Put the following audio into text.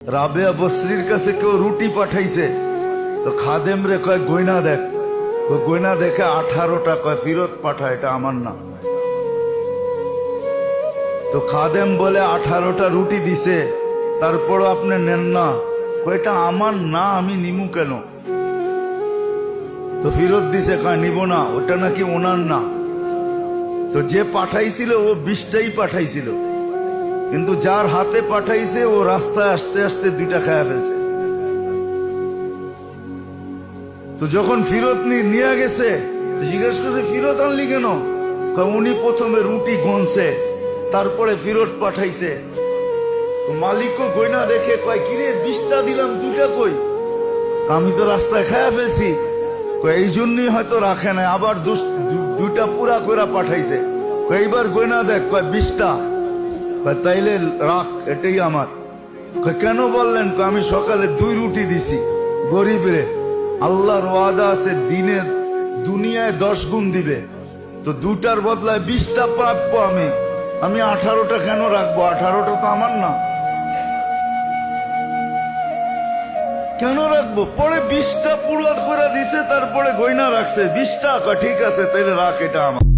রাবেয়া বসরির কাছে কেউ রুটি পাঠাইছে। তো খাদেম রে কয়, গয়না দেখ। গয়না দেখে আঠারোটা কয়, ফিরত পাঠা, এটা আমার না তো খাদেম বলে, আঠারোটা রুটি দিছে, তারপরও আপনি নেন না। এটা আমার না, আমি নিমু কেন? তো ফিরত দিছে, কয়, নিব না, ওটা নাকি ওনার না। তো যে পাঠাইছিল, ও বিষটাই পাঠাইছিল। কিন্তু যার হাতে পাঠাইছে, ও রাস্তায় আসতে আসতে দুইটা খায়া ফেলছে। তো যখন ফিরত নিয়ে গেছে জিজ্ঞেস করছে, ফিরত আনলি কেন? উনি প্রথমে রুটি গনছে, তারপরে ফিরত পাঠাইছে। মালিকও গয়না দেখে, কয়, কিরে বিষটা দিলাম দুটা কই? আমি তো রাস্তায় খায়া ফেলছি। এই জন্যই হয়তো রাখে না আবার দুস- দু- দুইটা পুরা কইরা পাঠাইছে। এইবার গয়না দেখ। কয়, বিশটা। তাইলে রাখ, এটাই আমার। কেন বললেন? আমি সকালে দুই রুটি দিছি। গরিবরে আল্লাহর ওয়াদা আছে দিনে দুনিয়ায় দশ গুণ দিবে। তো দুটার বদলায় বিশটা প্রাপ্য আমি। আমি আঠারোটা কেন রাখব? আঠারোটা তো আমার না। কেন রাখব? পরে বিশটা পুরো করে দিছে, তারপরে গয়না রাখছে। বিশটা ঠিক আছে, তাইলে রাখ, এটা আমার।